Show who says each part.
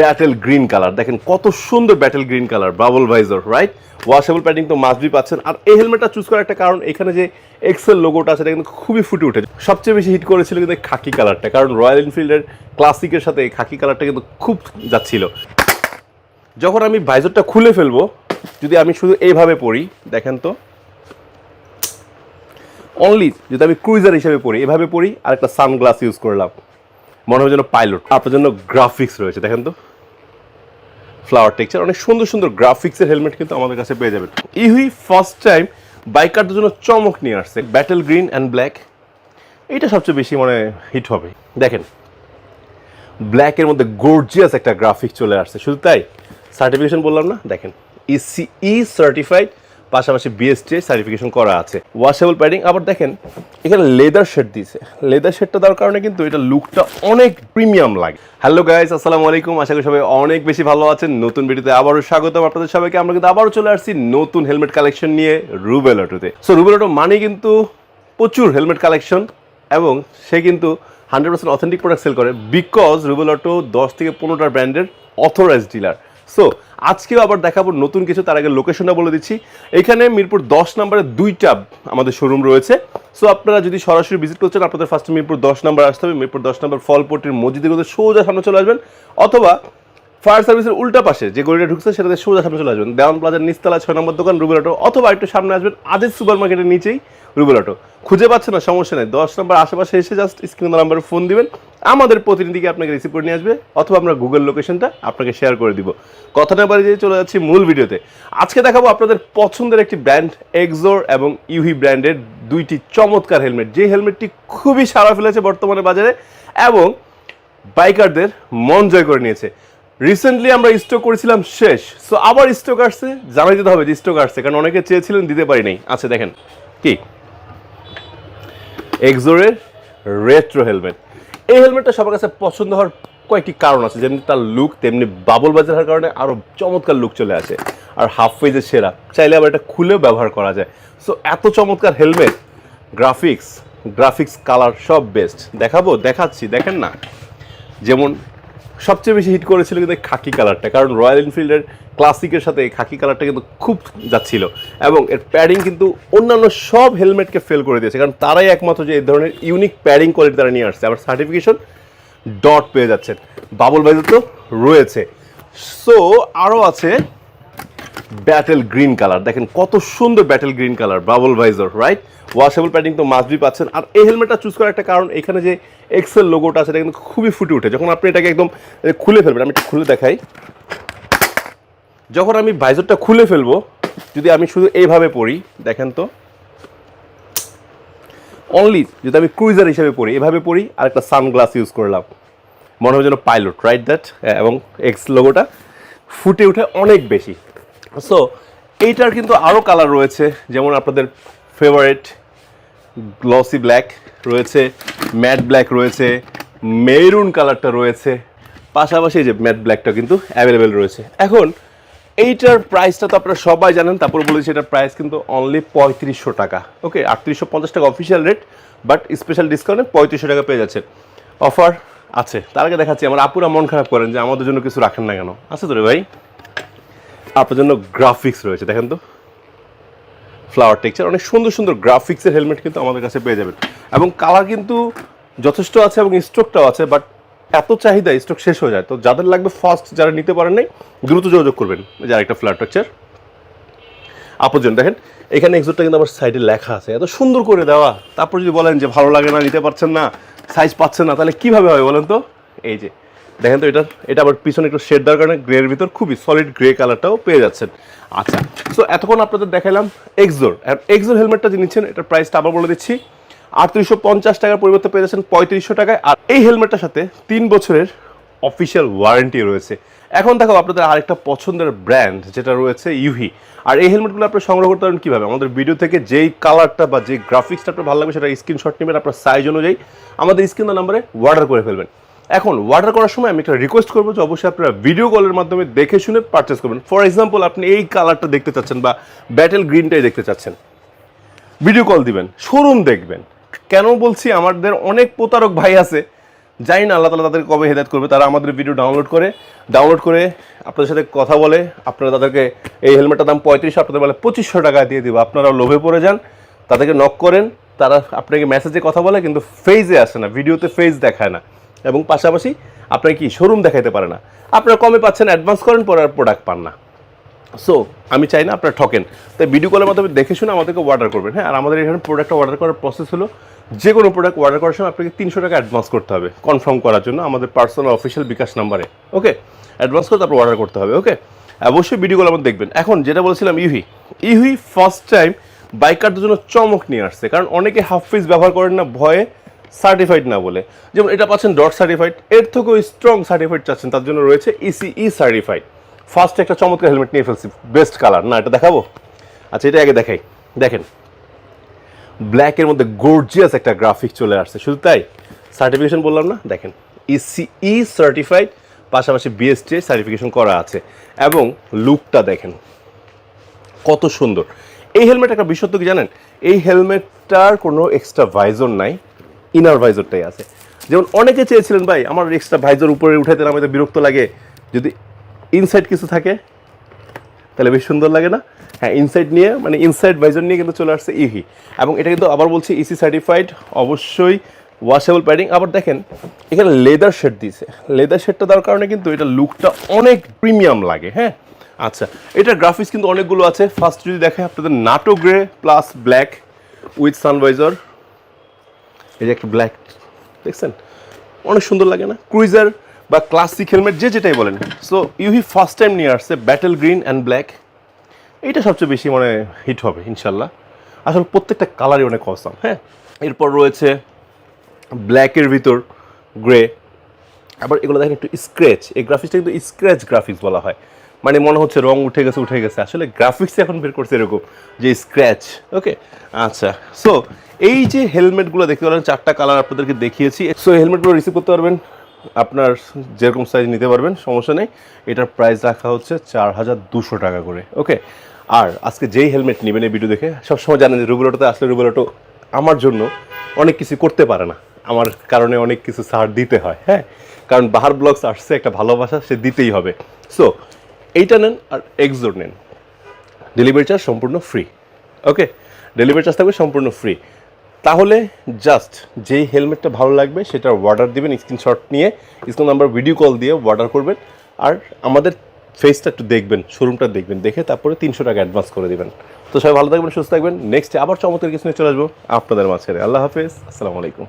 Speaker 1: Battle green colour দেখেন কত সুন্দর battle green colour bubble visor right washable padding তো মাস্ট বি পাচ্ছেন। আর এই হেলমেটটা চুজ করার একটা কারণ, এখানে যে এক্সেল লোগোটা আছে, এটা কিন্তু খুবই ফুটে উঠেছে। সবচেয়ে বেশি হিট করেছিল কিন্তু খাকি কালারটা কারণ রয়্যাল এনফিল্ডের ক্লাসিকের সাথে এই খাকি কালারটা কিন্তু খুব যাচ্ছিল। যখন আমি ভাইজারটা খুলে ফেলব, যদি আমি শুধু এইভাবে পড়ি দেখেন তো। অনলি যদি আমি ক্রুইজার হিসেবে পড়ি এভাবে পড়ি আর একটা সানগ্লাস ইউজ করলাম। মনে হয় যেন পাইলট। আপনার জন্য গ্রাফিক্স রয়েছে, দেখেন তো। ফ্লাওয়ার টেক্সচার অনেক সুন্দর সুন্দর গ্রাফিক্সের হেলমেট কিন্তু আমাদের কাছে পেয়ে যাবেন। ইহুই ফার্স্ট টাইম বাইকারদের জন্য চমক নিয়ে আসছে। ব্যাটেল গ্রিন অ্যান্ড ব্ল্যাক এটা সবচেয়ে বেশি মানে হিট হবে। দেখেন ব্ল্যাকের মধ্যে গর্জিয়াস একটা গ্রাফিক চলে আসছে। শুধু তাই সার্টিফিকেশন বললাম না, দেখেন ইসি ই সার্টিফাইড পাশাপাশি বিএসটি সার্টিফিকেশন করা আছে। ওয়াশেবল প্যাডিং আবার দেখেন, এখানে লেদার শেড দিয়েছে। লেদার শেডটা দেওয়ার কারণে কিন্তু এটা লুকটা অনেক প্রিমিয়াম লাগে। হ্যালো গাইস আসসালামু আলাইকুম। আশা করি সবাই অনেক বেশি ভালো আছেন। নতুন ভিডিওতে আবারও স্বাগতম আপনাদের সবাইকে। আমরা কিন্তু আবারও চলে আসছি নতুন হেলমেট কালেকশন নিয়ে রুবেল অটোতে সো রুবেল অটো মানে কিন্তু প্রচুর হেলমেট কালেকশন এবং সে কিন্তু hundred percent authentic product sell করে বিকজ রুবেল অটো দশ থেকে পনেরোটা ব্র্যান্ডের অথরাইজ ডিলার সো আজকেও আবার দেখাবো নতুন কিছু, তার আগে লোকেশনটা বলে দিচ্ছি। এখানে মিরপুর দশ নম্বরে দুইটা আমাদের শোরুম রয়েছে। সো আপনারা যদি সরাসরি ভিজিট করছেন আপনাদের ফার্স্টে মিরপুর দশ নম্বর আসতে হবে। মিরপুর দশ নম্বর ফলপটির মসজিদের সোজা সামনে চলে আসবেন। অথবা ফায়ার সার্ভিসের উল্টা পাশে যে গলিটা ঢুকছে সেটাতে সোজা সামনে চলে আসবেন। দেওয়ান প্লাজার নিচতলা ছয় নম্বর দোকান, রুবেল অটো, অথবা একটু সামনে আসবেন আদেশ সুপার মার্কেটের নিচেই রুবেল অটো। খুঁজে পাচ্ছে না, সমস্যা নেই। দশ নম্বর আশেপাশে এসে জাস্ট স্ক্রিন নাম্বারে ফোন দিবেন। আমাদের প্রতিনিধিকে আপনাকে রিসিভ করে নিয়ে আসবে, অথবা আমরা গুগল লোকেশনটা আপনাকে শেয়ার করে দিব। কথা না বাড়ি চলে যাচ্ছি মূল ভিডিওতে। আজকে দেখাবো আপনাদের পছন্দের একটি ব্র্যান্ড এক্সোর এবং ইউহি ব্র্যান্ডের দুইটি চমৎকার হেলমেট যে হেলমেটটি খুবই সারা ফেলেছে বর্তমানে বাজারে এবং বাইকারদের মন জয় করে নিয়েছে। রিসেন্টলি আমরা স্টক করেছিলাম শেষ। সো আবার স্টক আসছে। জানাই দিতে হবে যে স্টক আসছে, কারণ অনেকে চেয়েছিলেন দিতে পারি নাই আচ্ছা দেখেন, কি? এক্সোরের রেট্রো হেলমেট এই হেলমেটটা সবার কাছে পছন্দ হওয়ার কয়েকটি কারণ আছে, যেমনি তার লুক তেমনি বাবল বাজার হওয়ার কারণে আরও চমৎকার লুক চলে আসে। আর হাফ পেজের সেরা। চাইলে আবার এটা খুলেও ব্যবহার করা যায়। সো এত চমৎকার হেলমেট গ্রাফিক্স গ্রাফিক্স কালার সব বেস্ট দেখাবো, দেখাচ্ছি, দেখেন না। যেমন সবচেয়ে বেশি হিট করেছিল কিন্তু খাকি কালারটা কারণ রয়্যাল এনফিল্ডের ক্লাসিকের সাথে এই খাকি কালারটা কিন্তু খুব যাচ্ছিল। এবং এর প্যাডিং কিন্তু অন্যান্য সব হেলমেটকে ফেল করে দিয়েছে। কারণ তারাই একমাত্র যে এই ধরনের ইউনিক প্যাডিং কোয়ালিটি তারা নিয়ে আসছে। আবার সার্টিফিকেশন ডট পেয়ে যাচ্ছেন বাবুল ভাইদের তো রয়েছে। সো আরও আছে ব্যাটেল গ্রিন কালার দেখেন কত সুন্দর battle green colour bubble visor right washable padding তো মাস্ট বি পাচ্ছেন। আর এই হেলমেটটা চুজ করার একটা কারণ, এখানে যে এক্সেল লোগোটা আছে, এটা কিন্তু খুবই ফুটে ওঠে যখন আপনি এটাকে একদম খুলে ফেলবেন, আমি খুলে দেখাই। যখন আমি ভাইজারটা খুলে ফেলব, যদি আমি শুধু এইভাবে পড়ি দেখেন তো। অনলি যদি আমি ক্রুইজার হিসেবে পড়ি এভাবে পড়ি আর একটা সানগ্লাস ইউজ করলাম। মনে হয় যেন পাইলট রাইট দ্যাট এবং এক্স লোগোটা ফুটে ওঠে অনেক বেশি। সো এইটার কিন্তু আরও কালার রয়েছে, যেমন আপনাদের ফেভারেট গ্লসি ব্ল্যাক রয়েছে ম্যাট ব্ল্যাক রয়েছে মেরুন কালারটা রয়েছে, পাশাপাশি যে ম্যাট ব্ল্যাকটা কিন্তু অ্যাভেলেবেল রয়েছে। এখন, এইটার প্রাইসটা তো আপনারা সবাই জানেন, তারপর বলেছি এটার প্রাইস কিন্তু অনলি পঁয়ত্রিশশো টাকা। ওকে আটত্রিশশো পঞ্চাশ টাকা অফিসিয়াল রেট বাট স্পেশাল ডিসকাউন্টে পঁয়ত্রিশশো টাকা পেয়ে যাচ্ছেন। অফার আছে। তার আগে দেখাচ্ছি, আমার আপুরা মন খারাপ করেন যে আমাদের জন্য কিছু রাখেন না কেন। আছে তো রে ভাই? আপনার জন্য গ্রাফিক্স রয়েছে, দেখেন তো। ফ্লাওয়ার টেক্সচার অনেক সুন্দর সুন্দর গ্রাফিক্সের হেলমেট কিন্তু আমাদের কাছে পেয়ে যাবেন। এবং কালার কিন্তু যথেষ্ট আছে এবং স্টকটাও আছে বাট এত চাহিদা স্টক শেষ হয়ে যায়। তো যাদের লাগবে ফার্স্ট যারা নিতে পারেন নাই, দ্রুত যোগাযোগ করবেন যার একটা ফ্লাওয়ার টেক্সচার আপজন দেখেন, এখানে এক্সোটটা কিন্তু আমার সাইডে লেখা আছে। এত সুন্দর করে দেওয়া। তারপর যদি বলেন যে ভালো লাগে না, নিতে পারছেন না সাইজ পাচ্ছেন না, তাহলে কীভাবে হবে বলেন তো? এই যে দেখেন তো এটা এটা আবার পিছনে একটু শেড দেওয়ার কারণে গ্রের ভিতর খুবই সলিড গ্রে কালারটাও পেয়ে যাচ্ছেন। আচ্ছা সো এতক্ষণ আপনাদের দেখালাম এক্সোর এক্সোর হেলমেটটা যে নিচ্ছেন, এটার প্রাইসটা আবার বলে দিচ্ছি, আটত্রিশশো পঞ্চাশ টাকার পরিবর্তে পেয়ে যাচ্ছেন পঁয়ত্রিশশো টাকায়। আর এই হেলমেটটার সাথে তিন বছরের অফিসিয়াল ওয়ারেন্টি রয়েছে। এখন দেখো আপনাদের আরেকটা পছন্দের ব্র্যান্ড যেটা রয়েছে ইউহি আর এই হেলমেটগুলো আপনি সংগ্রহ করতে পারেন কীভাবে? আমাদের ভিডিও থেকে যেই কালারটা বা যে গ্রাফিক্সটা আপনার ভালো লাগবে সেটা স্ক্রিনশট নেবেন, আপনার সাইজ অনুযায়ী। আমাদের স্ক্রিন নাম্বারে অর্ডার করে ফেলবেন। এখন অর্ডার করার সময় আমি একটা রিকোয়েস্ট করব যে অবশ্যই আপনারা ভিডিও কলের মাধ্যমে দেখে শুনে পারচেস করবেন। ফর এক্সাম্পল আপনি এই কালারটা দেখতে চাচ্ছেন বা ব্যাটেল গ্রিনটাই দেখতে চাচ্ছেন। ভিডিও কল দিবেন শোরুম দেখবেন। কেন বলছি, আমাদের অনেক প্রতারক ভাই আছে, জানি না আল্লাহ তালা তাদেরকে কবে হেদায়ত করবে, তারা আমাদের ভিডিও ডাউনলোড করে ডাউনলোড করে আপনাদের সাথে কথা বলে, আপনারা তাদেরকে এই হেলমেটটার দাম পঁয়ত্রিশশো আপনাদের বলে পঁচিশশো টাকা দিয়ে দিব। আপনারা লোভে পড়ে যান, তাদেরকে নক করেন, তারা আপনাকে মেসেজে কথা বলে, কিন্তু ফেজে আসে না ভিডিওতে ফেজ দেখায় না। এবং পাশাপাশি আপনাকে কি শোরুম দেখাইতে পারে না। আপনারা কমে পাচ্ছেন অ্যাডভান্স করেন, পরে আর প্রোডাক্ট পান না। সো আমি চাই না আপনারা ঠকেন। তাই ভিডিও কলের মাধ্যমে দেখে শুনে আমাদেরকে অর্ডার করবেন হ্যাঁ? আর আমাদের এখানে প্রোডাক্টটা অর্ডার করার প্রসেস হলো, যে কোনো প্রোডাক্ট অর্ডার করার সময় আপনাকে তিনশো টাকা অ্যাডভান্স করতে হবে কনফার্ম করার জন্য আমাদের পার্সোনাল অফিসিয়াল বিকাশ নাম্বারে ওকে অ্যাডভান্স করে তারপর অর্ডার করতে হবে ওকে অবশ্যই ভিডিও কলের মধ্যে দেখবেন। এখন যেটা বলেছিলাম ইভি ইভি ফার্স্ট টাইম বাইকারদের জন্য চমক নিয়ে আসছে, কারণ অনেকে হাফ ফিস ব্যবহার করেন না, ভয়ে সার্টিফাইড না বলে। যেমন এটা পাচ্ছেন ডট সার্টিফাইড এর থেকেও স্ট্রং সার্টিফাইড চাচ্ছেন, তার জন্য রয়েছে E ইসিই সার্টিফাইড ফার্স্ট একটা চমৎকার হেলমেট নিয়ে ফেলছি বেস্ট কালার না, এটা দেখাবো? আচ্ছা এটা আগে দেখাই। দেখেন ব্ল্যাকের মধ্যে গর্জিয়াস একটা গ্রাফিক চলে আসছে, শুধু তাই? সার্টিফিকেশন বললাম না, দেখেন E ইসিই সার্টিফাইড পাশাপাশি বিএসটি সার্টিফিকেশন করা আছে। এবং লুকটা দেখেন, কত সুন্দর। এই হেলমেট একটা বিশেষত্ব কি জানেন? এই হেলমেটটার কোনো এক্সট্রা ভাইজর নাই। ইনার ভাইজরটাই আছে। যেমন অনেকে চেয়েছিলেন, ভাই, আমার এক্সট্রা ভাইজর উপরে উঠাইতে আমাদের বিরক্ত লাগে। যদি ইনসাইড কিছু থাকে, তাহলে বেশ সুন্দর লাগে না? হ্যাঁ ইনসাইড নিয়ে মানে ইনসাইড ভাইজর নিয়ে কিন্তু চলে আসছে ইভি এবং এটা কিন্তু আবার বলছি ইসি সার্টিফাইড অবশ্যই ওয়াশেবল প্যাডিং আবার দেখেন, এখানে লেদার শেড দিয়েছে। লেদার শেডটা দেওয়ার কারণে কিন্তু এটা লুকটা অনেক প্রিমিয়াম লাগে হ্যাঁ? আচ্ছা এটা গ্রাফিক্স কিন্তু অনেকগুলো আছে। ফার্স্ট যদি দেখে আপনাদের NATO grey plus black with sun visor এই যে একটা ব্ল্যাক দেখছেন? অনেক সুন্দর লাগে না? ক্রুইজার বা ক্লাসিক হেলমেট যে যেটাই বলেন। সো ইউহি ফার্স্ট টাইম নিয়ে আসছে ব্যাটেল গ্রিন অ্যান্ড ব্ল্যাক এইটা সবচেয়ে বেশি মানে হিট হবে, ইনশাল্লাহ। আসলে প্রত্যেকটা কালারই অনেক অসাম হ্যাঁ? এরপর রয়েছে ব্ল্যাকের ভিতর গ্রে আবার এগুলো দেখেন একটু স্ক্র্যাচ এই গ্রাফিক্সটা কিন্তু স্ক্র্যাচ গ্রাফিক্স বলা হয়। মানে মনে হচ্ছে রং উঠে গেছে উঠে গেছে। আসলে গ্রাফিক্স এখন বের করছে এরকম, যে স্ক্র্যাচ ওকে আচ্ছা। সো এই যে হেলমেটগুলো দেখতে পারেন চারটা কালার আপনাদেরকে দেখিয়েছি। সো হেলমেটগুলো রিসিভ করতে পারবেন। আপনার যেরকম সাইজ নিতে পারবেন, সমস্যা নেই। এটার প্রাইস রাখা হচ্ছে চার হাজার দুশো টাকা করে। ওকে আর আজকে যেই হেলমেট নেবেন এই ভিডিও দেখে, সবসময় জানেন যে রুবেলোটোতে আসলে রুবেলোটো আমার জন্য অনেক কিছু করতে পারে না। আমার কারণে অনেক কিছু ছাড় দিতে হয় হ্যাঁ? কারণ বাহার ব্লগস আসছে, একটা ভালোবাসা, সে দিতেই হবে। সো এইটা নেন আর এক্সোর নেন। ডেলিভারি চার্জ সম্পূর্ণ ফ্রি ওকে ডেলিভারি চার্জ থাকবে সম্পূর্ণ ফ্রি তাহলে জাস্ট যেই হেলমেটটা ভালো লাগবে সেটা অর্ডার দিবেন স্ক্রিনশট নিয়ে, স্ক্রিন নাম্বার ভিডিও কল দিয়ে অর্ডার করবেন। আর আমাদের ফেসটা একটু দেখবেন শোরুমটা দেখবেন, দেখে তারপরে তিনশো টাকা অ্যাডভান্স করে দেবেন। তো সবাই ভালো থাকবেন, সুস্থ থাকবেন। নেক্সট আবার চমৎকার কিছু নিয়ে চলে আসব আপনাদের মাঝখানে। আল্লাহ হাফেজ, আসসালামু আলাইকুম।